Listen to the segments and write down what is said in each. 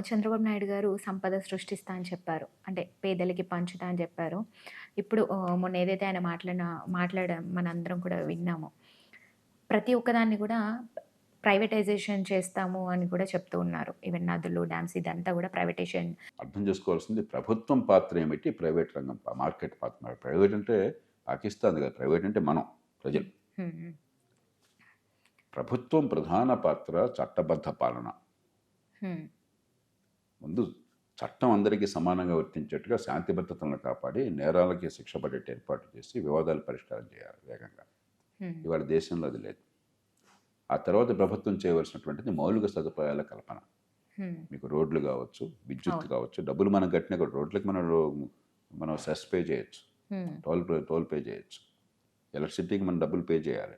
చంద్రబాబు నాయుడు గారు సంపద సృష్టిస్తా అని చెప్పారు. అంటే పేదలకి పంచుతా అని చెప్పారు. ఇప్పుడు మొన్న ఏదైతే ఆయన మాట్లాడిన మాట్లాడా మనందరం కూడా విన్నాము. ప్రతి ఒక్కదాన్ని కూడా ప్రైవేటైజేషన్ చేస్తాము అని కూడా చెప్తూ ఉన్నారు. ఈవెన్ నదులు, డ్యామ్స్ ఇదంతా కూడా ప్రైవేటైజేషన్ అర్థం చేసుకోవాల్సింది ప్రభుత్వం పాత్ర ఏమిటి ప్రైవేట్ రంగం మార్కెట్ పాత్ర ప్రైవేట్ అంటే పాకిస్తాన్ కదా ప్రైవేట్ అంటే మనం ప్రజలు. ప్రభుత్వం ప్రధాన పాత్ర చట్టబద్ధ పాలన. ముందు చట్టం అందరికీ సమానంగా వర్తించేట్టుగా శాంతి భద్రతలను కాపాడి నేరాలకి శిక్ష పడేట్టు ఏర్పాటు చేసి వివాదాలు పరిష్కారం చేయాలి వేగంగా. ఇవాళ దేశంలో అది లేదు ఆ తర్వాత ప్రభుత్వం చేయవలసినటువంటిది మౌలిక సదుపాయాల కల్పన. మీకు రోడ్లు కావచ్చు విద్యుత్. కావచ్చు డబ్బులు మనం కట్టిన కూడా రోడ్లకి మనం రో- మనం సెస్ పే చేయొచ్చు. టోల్ టోల్ పే చేయొచ్చు ఎలక్ట్రిసిటీకి మనం డబ్బులు పే చేయాలి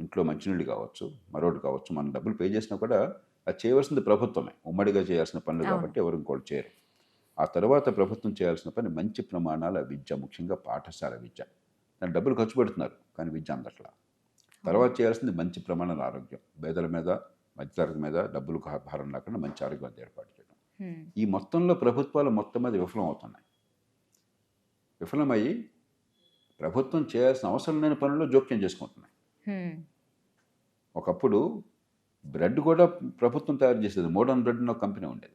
ఇంట్లో మంచినీళ్ళు కావచ్చు మరొకటి కావచ్చు మనం డబ్బులు పే చేసినా కూడా అది చేయవలసింది ప్రభుత్వమే. ఉమ్మడిగా చేయాల్సిన పనులు. కాబట్టి ఎవరు ఇంకోటి చేయరు. ఆ తర్వాత ప్రభుత్వం చేయాల్సిన పని మంచి ప్రమాణాల విద్య ముఖ్యంగా పాఠశాల విద్య. దాని డబ్బులు ఖర్చు పెడుతున్నారు కానీ విద్య అందట్లా. తర్వాత చేయాల్సింది మంచి ప్రమాణాల ఆరోగ్యం. పేదల మీద మధ్యతరగతి మీద డబ్బులు భారం లేకుండా మంచి ఆరోగ్యం ఏర్పాటు చేయడం. ఈ మొత్తంలో ప్రభుత్వాలు మొత్తం మీద విఫలం అవుతున్నాయి విఫలమయ్యి ప్రభుత్వం చేయాల్సిన అవసరం లేని పనుల్లో జోక్యం చేసుకుంటున్నాయి. ఒకప్పుడు బ్రెడ్ కూడా ప్రభుత్వం తయారు చేసేది. మోడర్న్ బ్రెడ్ అని ఒక కంపెనీ ఉండేది.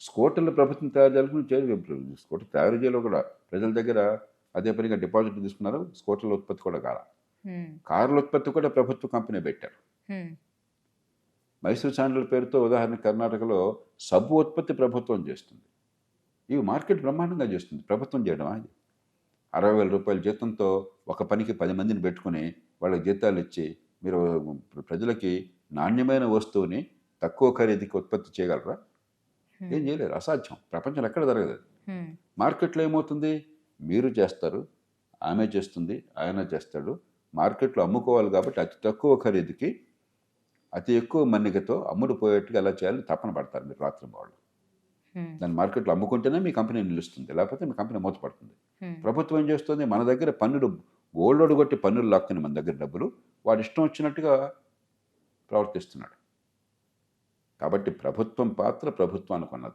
స్కూటర్లు ప్రభుత్వం తయారు చేయాలని చేయలేదు స్కూటర్ తయారు చేయలో కూడా ప్రజల దగ్గర అదే పనిగా డిపాజిట్ తీసుకున్నారు. స్కూటర్ల ఉత్పత్తి కూడా కాల. కార్ల ఉత్పత్తి కూడా ప్రభుత్వ కంపెనీ పెట్టారు. మైసూర్ శాండల్ పేరుతో ఉదాహరణ కర్ణాటకలో సబ్బు ఉత్పత్తి ప్రభుత్వం చేస్తుంది. ఇవి మార్కెట్ బ్రహ్మాండంగా చేస్తుంది. ప్రభుత్వం చేయడం అది అరవై వేల రూపాయల జీతంతో ఒక పనికి పది మందిని పెట్టుకుని వాళ్ళకి జీతాలు ఇచ్చి మీరు ప్రజలకి నాణ్యమైన వస్తువుని తక్కువ ఖరీదుకి ఉత్పత్తి చేయగలరా ఏం. చేయలేరు అసాధ్యం ప్రపంచంలో ఎక్కడ జరగదు. మార్కెట్లో ఏమవుతుంది మీరు చేస్తారు ఆమె చేస్తుంది ఆయన చేస్తాడు మార్కెట్లో అమ్ముకోవాలి కాబట్టి అతి తక్కువ ఖరీదుకి అతి ఎక్కువ మన్నికతో అమ్ముడు పోయేట్టుగా ఎలా చేయాలని తపన పడతారు మీరు రాత్రి వాళ్ళు. దాన్ని మార్కెట్లో అమ్ముకుంటేనే మీ కంపెనీ నిలుస్తుంది లేకపోతే మీ కంపెనీ మూతపడుతుంది. ప్రభుత్వం ఏం చేస్తుంది మన దగ్గర పన్నులు గోల్డ్ కొట్టి పన్నులు లాక్కుని మన దగ్గర డబ్బులు వాడు ఇష్టం వచ్చినట్టుగా ప్రవర్తిస్తున్నాడు. కాబట్టి ప్రభుత్వం పాత్ర ప్రభుత్వానికి ఉన్నది.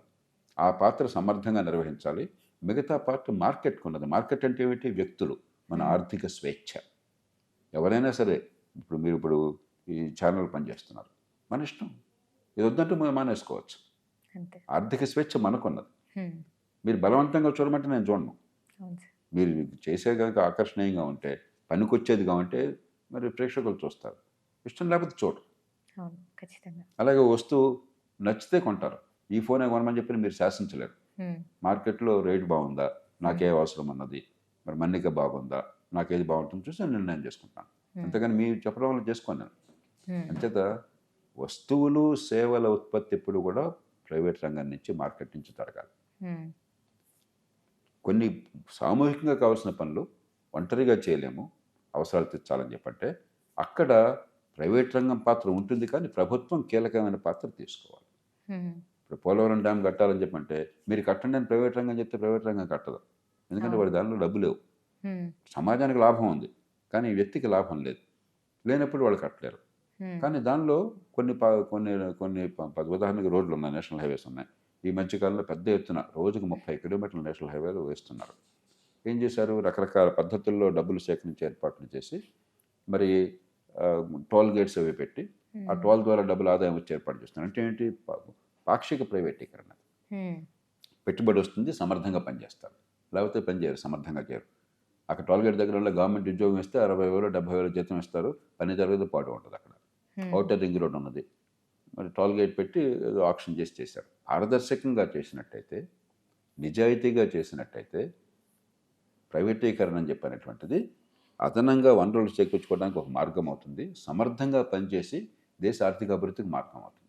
ఆ పాత్ర సమర్థంగా నిర్వహించాలి. మిగతా పాత్ర మార్కెట్కి ఉన్నది. మార్కెట్ అంటే ఏమిటి? వ్యక్తులు. మన Hmm. ఆర్థిక స్వేచ్ఛ. ఎవరైనా సరే ఇప్పుడు మీరు ఇప్పుడు ఈ ఛానల్ పనిచేస్తున్నారు మన ఇష్టం. ఇది వద్దంటే మనం మానేసుకోవచ్చు. ఆర్థిక స్వేచ్ఛ మనకున్నది. హ్మ్. మీరు బలవంతంగా చూడమంటే నేను చూడను. మీరు చేసే కనుక ఆకర్షణీయంగా ఉంటే పనికొచ్చేదిగా ఉంటే మరి ప్రేక్షకులు చూస్తారు. ఇష్టం లేకపోతే చూడరు. అలాగే వస్తువు నచ్చితే కొంటారు. ఈ ఫోనే కొనమని చెప్పి మీరు శాసించలేరు. మార్కెట్లో రేట్ బాగుందా? నాకే అవసరం అన్నది మరి మన్నిక బాగుందా? నాకేది బాగుంటుంది చూసి నేను నిర్ణయం చేసుకుంటాను. అంతేగాని మీరు చెప్పడం వల్ల చేసుకోను నేను. అంచేత వస్తువులు సేవల ఉత్పత్తి ఎప్పుడు కూడా ప్రైవేట్ రంగం నుంచి మార్కెట్ నుంచి జరగాలి. కొన్ని సామూహికంగా కావాల్సిన పనులు ఒంటరిగా చేయలేము అవసరాలు తీర్చాలని చెప్పంటే అక్కడ ప్రైవేట్ రంగం పాత్ర ఉంటుంది కానీ ప్రభుత్వం కీలకమైన పాత్ర తీసుకోవాలి. ఇప్పుడు పోలవరం డ్యామ్ కట్టాలని చెప్పంటే మీరు కట్టండి అని ప్రైవేట్ రంగం చెప్తే ప్రైవేట్ రంగం కట్టదు ఎందుకంటే. వాడి దానిలో డబ్బు లేవు. సమాజానికి లాభం ఉంది కానీ వ్యక్తికి లాభం లేదు లేనప్పుడు వాళ్ళు కట్టలేరు. కానీ దానిలో కొన్ని కొన్ని కొన్ని ఉదాహరణకి రోడ్లు ఉన్నాయి నేషనల్ హైవేస్ ఉన్నాయి ఈ మధ్యకాలంలో పెద్ద ఎత్తున రోజుకు ముప్పై కిలోమీటర్ల నేషనల్ హైవేలు వేస్తున్నారు. ఏం చేశారు? రకరకాల పద్ధతుల్లో డబ్బులు సేకరించి ఏర్పాట్లు చేసి మరి టోల్ గేట్స్ అవి పెట్టి ఆ. టోల్ ద్వారా డబ్బులు ఆదాయం వచ్చి ఏర్పాటు చేస్తున్నారు. అంటే ఏంటి? పాక్షిక ప్రైవేటీకరణ. పెట్టుబడి వస్తుంది సమర్థంగా పనిచేస్తారు. లేకపోతే పని చేయరు సమర్థంగా చేయరు. అక్కడ టోల్ గేట్ దగ్గర ఉన్న గవర్నమెంట్ ఉద్యోగం ఇస్తే అరవై వేలు డెబ్బై వేలు జీతం ఇస్తారు. పని జరగదు పాటు ఉంటుంది అక్కడ. అవుటర్ రింగ్ రోడ్ ఉన్నది. మరి టోల్ గేట్ పెట్టి ఏదో ఆప్షన్ చేసి చేశారు. పారదర్శకంగా చేసినట్టయితే నిజాయితీగా చేసినట్టయితే ప్రైవేటీకరణ అని చెప్పినటువంటిది అదనంగా వనరులు చేకూర్చుకోవడానికి ఒక మార్గం అవుతుంది. సమర్థంగా పనిచేసి దేశ ఆర్థిక అభివృద్ధికి మార్గం అవుతుంది.